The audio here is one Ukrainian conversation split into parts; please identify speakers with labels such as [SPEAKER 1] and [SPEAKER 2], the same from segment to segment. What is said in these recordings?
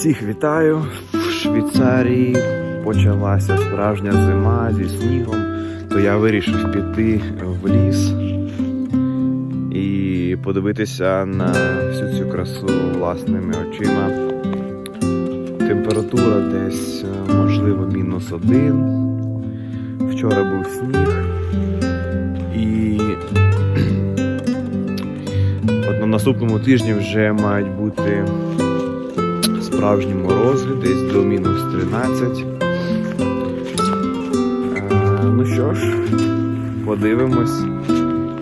[SPEAKER 1] Всіх вітаю! В Швейцарії почалася справжня зима зі снігом, то я вирішив піти в ліс і подивитися на всю цю красу власними очима. Температура десь, е, можливо, мінус один. Вчора був сніг. І от на наступному тижні вже мають бути справжні морози, десь до мінус 13. Е, ну що ж, подивимось,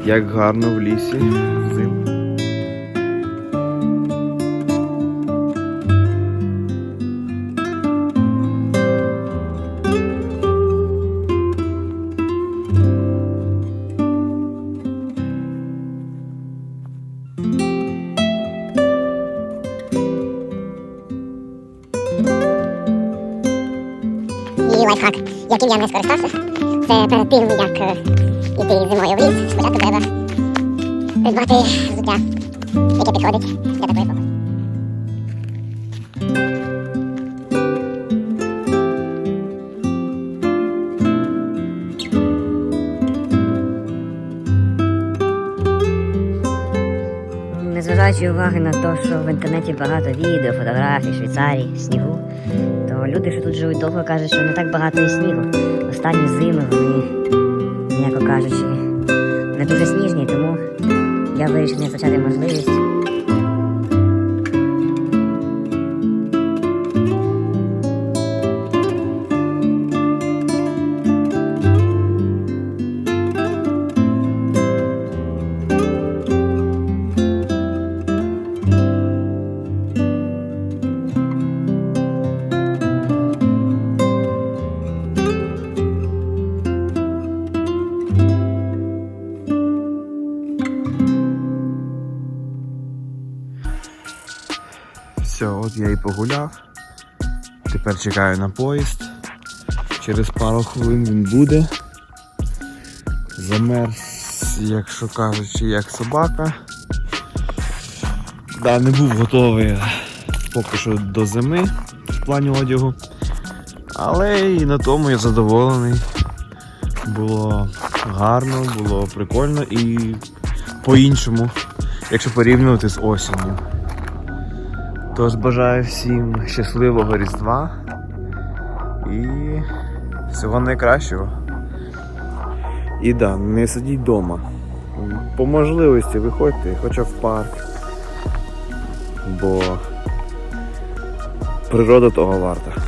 [SPEAKER 1] як гарно в лісі взимку.
[SPEAKER 2] Лайфхак, яким я не скористався, це перед тим, як е, іти зимою в ліс, спочатку треба придбати взуття, яке підходить для такої погоди.
[SPEAKER 3] Незважаючи уваги на те, що в інтернеті багато відео, фотографій, Швейцарії, снігу, люди, що тут живуть довго, кажуть, що не так багато і снігу. Останні зими вони, м'яко кажучи, не дуже сніжні, тому я вирішив не втрачати можливість.
[SPEAKER 1] Все, от я і погуляв. Тепер чекаю на поїзд. Через пару хвилин він буде. Замерз, якщо кажучи, як собака. Да, не був готовий поки що до зими в плані одягу. Але і на тому я задоволений. Було гарно, було прикольно і по-іншому, якщо порівнювати з осінню. Тож бажаю всім щасливого Різдва і всього найкращого. І да, не сидіть вдома. По можливості виходьте хоча в парк. Бо природа того варта.